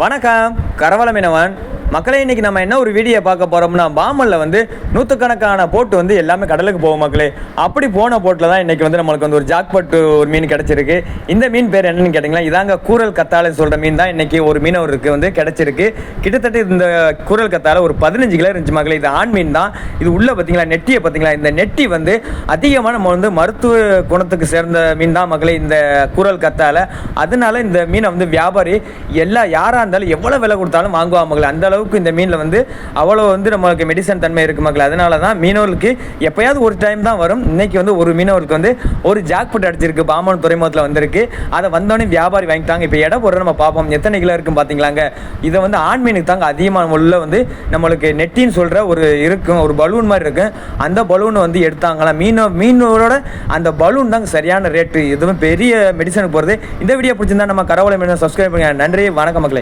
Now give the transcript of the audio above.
வணக்கம். கரவலமினவன் மக்களே இன்னைக்கு நம்ம என்ன ஒரு வீடியோ பார்க்க போறோம்னா பாமல்ல வந்து நூற்றுக்கணக்கான போட்டு வந்து எல்லாமே கடலுக்கு போகும் மக்களே. அப்படி போன போட்டில் தான் இன்னைக்கு வந்து நம்மளுக்கு வந்து ஒரு ஜாக்பட் ஒரு மீன் கிடைச்சிருக்கு. இந்த மீன் பேர் என்னன்னு கேட்டிங்களா? இதாங்க கூரல் கத்தாலை சொல்கிற மீன் தான் இன்னைக்கு ஒரு மீனவருக்கு வந்து கிடைச்சிருக்கு. கிட்டத்தட்ட இந்த கூரல் கத்தாலை ஒரு பதினஞ்சு கிலோ இருந்துச்சு மக்களே. இது ஆண் மீன் தான். இது உள்ள பார்த்தீங்களா நெட்டியை பார்த்தீங்களா இந்த நெட்டி வந்து அதிகமாக நம்ம வந்து மருத்துவ குணத்துக்கு சேர்ந்த மீன் தான் மக்களே இந்த கூரல் கத்தாலை அதனால இந்த மீனை வந்து வியாபாரி எல்லா யாராக இருந்தாலும் எவ்வளோ விலை கொடுத்தாலும் வாங்குவாங்க மக்களே. அந்தளவு அளவுக்கு இந்த மீனில் வந்து அவ்வளோ வந்து நம்மளுக்கு மெடிசன் தன்மை இருக்கு மக்கள். அதனால தான் மீனவர்களுக்கு எப்பயாவது ஒரு டைம் தான் வரும். இன்னைக்கு வந்து ஒரு மீனவருக்கு வந்து ஒரு ஜாக்பட் அடிச்சிருக்கு. பாமன் துறைமுகத்தில் வந்திருக்கு. அதை வந்தோடனே வியாபாரி வாங்கிட்டாங்க. இப்போ இடம் போடுற நம்ம பார்ப்போம். எத்தனை கிலோ இருக்குன்னு பார்த்தீங்களாங்க இதை வந்து ஆண் மீனுக்கு தாங்க அதிகமான உள்ள வந்து நம்மளுக்கு நெட்டின்னு சொல்கிற ஒரு இருக்கும். ஒரு பலூன் மாதிரி இருக்கும். அந்த பலூனை வந்து எடுத்தாங்களாம். மீனோ மீனோட அந்த பலூன் தாங்க சரியான ரேட்டு எதுவும் பெரிய மெடிசனுக்கு போகிறது இந்த வீடியோ பிடிச்சிருந்தா நம்ம கரவலை மீன் சப்ஸ்கிரைப் பண்ணுங்க. நன்றி. வணக்கம் மக்களே.